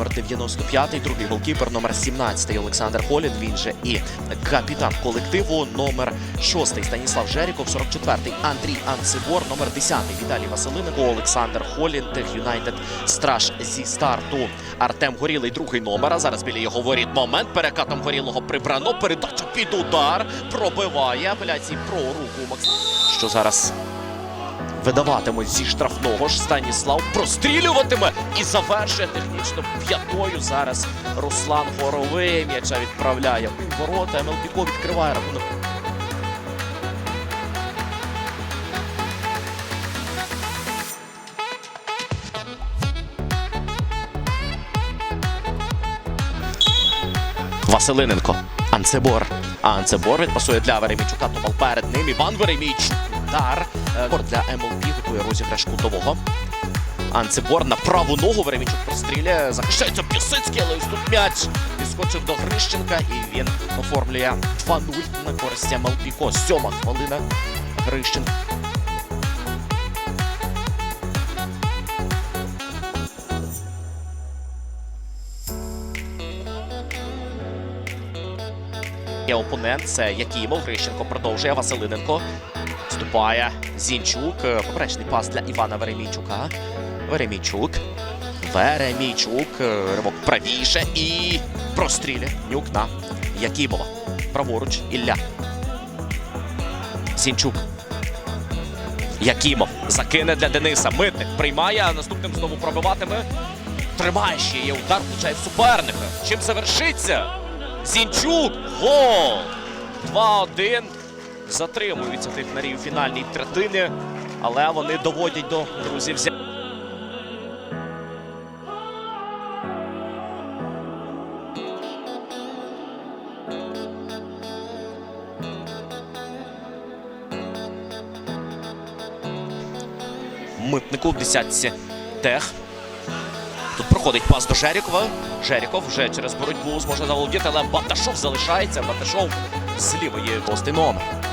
номер 95, другий голкіпер номер 17 Олександр Холін. Він же і капітан колективу номер 6 Станіслав Жеріков, 44-й Андрій Анцибор, номер 10 Віталій Василиненко, Олександр Холін, Тех Юнайтед Страж зі старту. Артем Горілий, другий номер. А зараз біля його воріт момент. Перекатом горілого прибрано. Передача під удар. Пробиває апеляції про руку Макс. Що зараз видаватимуть зі штрафного ж Станіслав прострілюватиме і завершує технічно п'ятою. Зараз Руслан Горовий м'яча відправляє у ворота. МЛПКО відкриває рахунок. Василиненко. Анцебор. Анцебор відпасує для Веремійчука. Топал перед ним. Іван Веремійчук. Удар. Е, для МЛП готує розіграш кутового. Анцебор на праву ногу. Веремійчук простріляє. Захищається Пісицький, але ось тут м'яч підскочив до Грищенка. І він оформлює 2-0 на користь МЛП. Сьома хвилина. Грищенко. Є опонент, це Якимов. Грищенко продовжує. Василиненко вступає. Зінчук. Поперечний пас для Івана Веремійчука. Веремійчук. Веремійчук. Ривок правіше і простріляє. Нюк на Якимова. Праворуч Ілля. Зінчук. Якимов. Закине для Дениса. Митник приймає, а наступним знову пробиватиме. Тримає ще є удар, влучає суперника. Чим завершиться? Зінчук! Гол! 2-1. Затримуються технарі у фінальній третині, але вони доводять до друзів. Митнику в десятці тех. Тут проходить пас до Жерікова. Жеріков вже через боротьбу зможе заволодіти, але Баташов залишається. Баташов з лівої гостей номер.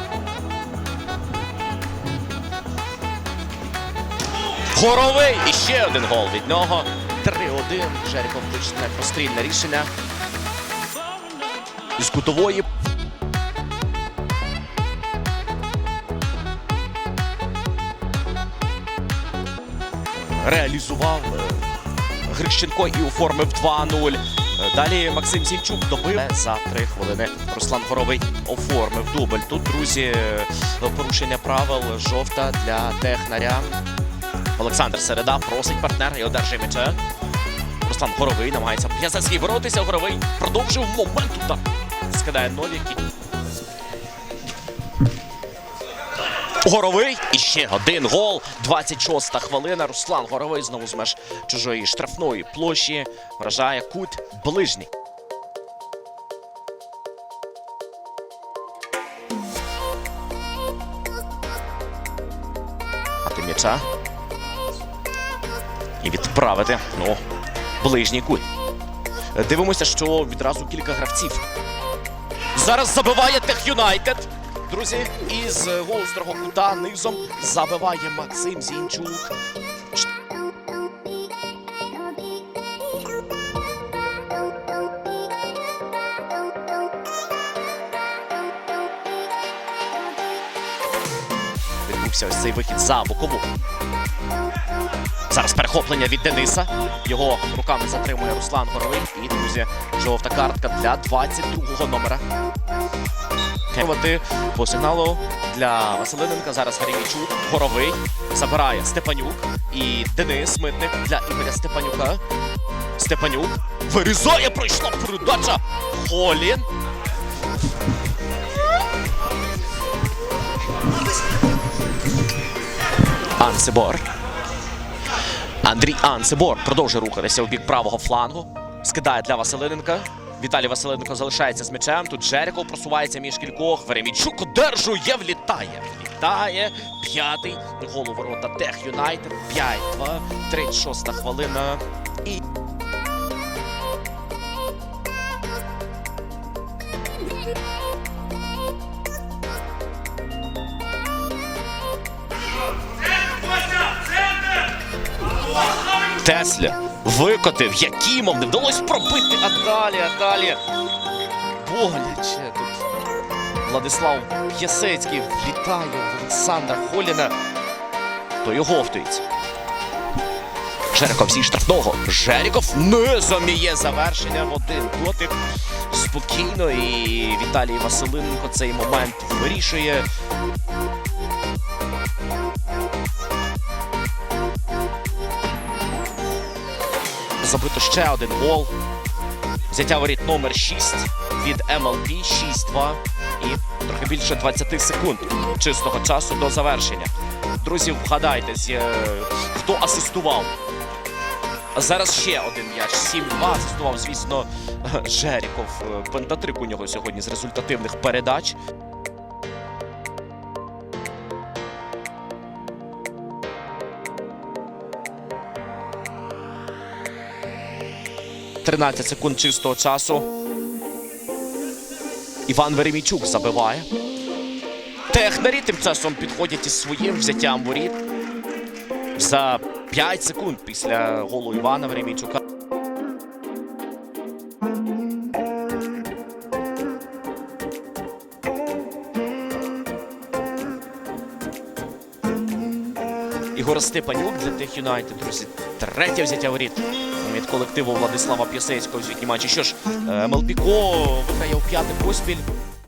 Горовий! І ще один гол від нього. 3-1. Жеріков точне прострільне рішення. З кутової. Реалізував е, Грищенко і оформив 2-0. Е, Далі Максим Зінчук добив за три хвилини. Руслан Горовий оформив дубль. Тут, друзі, е, порушення правил жовта для технаря. Олександр Середа просить партнера і одержує м'яча. Руслан Горовий намагається П'язацький боротися. Горовий продовжив момент удар. Скидає Новік. Горовий і ще один гол. 26-та хвилина. Руслан Горовий знову з меж чужої штрафної площі вражає кут ближній. Мати м'яча. І відправити. Ну, ближній кут. Дивимося, що відразу кілька гравців. Зараз забиває Тех Юнайтед. Друзі, із гострого кута низом забиває Максим Зінчук. Відбувся ось цей вихід за бокову. Зараз перехоплення від Дениса. Його руками затримує Руслан Горовий. І, друзі, жовта картка для 22-го номера. Кевати по сигналу для Василиненка. Зараз Гарімічук. Горовий забирає Степанюк. І Денис Митник для Ігоря Степанюка. Степанюк вирізає, пройшла передача. Холін. Ансебор. Андрій Ансебор продовжує рухатися у бік правого флангу. Скидає для Василиненка. Віталій Василенко залишається з м'ячем. Тут Жеріков просувається між кількох. Веремійчук одержує, влітає. Влітає. П'ятий гол у ворота Тех Юнайтед. 5-2. 36 хвилина. І Тесля Викотив Якімов, не вдалося пробити, а далі, а далі. Боляче тут. Владислав П'ясецький влітає в Олександра Холіна. Той оговтується. Жериков зі штрафного. Жеріков не заміє завершення в один дотик. Спокійно і Віталій Василенко цей момент вирішує. Забито ще один гол. Взяття воріт номер 6 від МЛП 6-2 і трохи більше 20 секунд чистого часу до завершення. Друзі, вгадайте, е, хто асистував. Зараз ще один м'яч. 7-2 асистував, звісно, Жеріков. Е, Пентатрик у нього сьогодні з результативних передач. «13 секунд чистого часу. Іван Веремійчук забиває. Технарі тим часом підходять із своїм взяттям воріт. За 5 секунд після голу Івана Веремійчука. Ігор Степанюк для тих Юнайтед, друзі. Третє взяття воріт від колективу Владислава П'ясецького в звітній матчі. Що ж, е, виграє у п'ятий поспіль.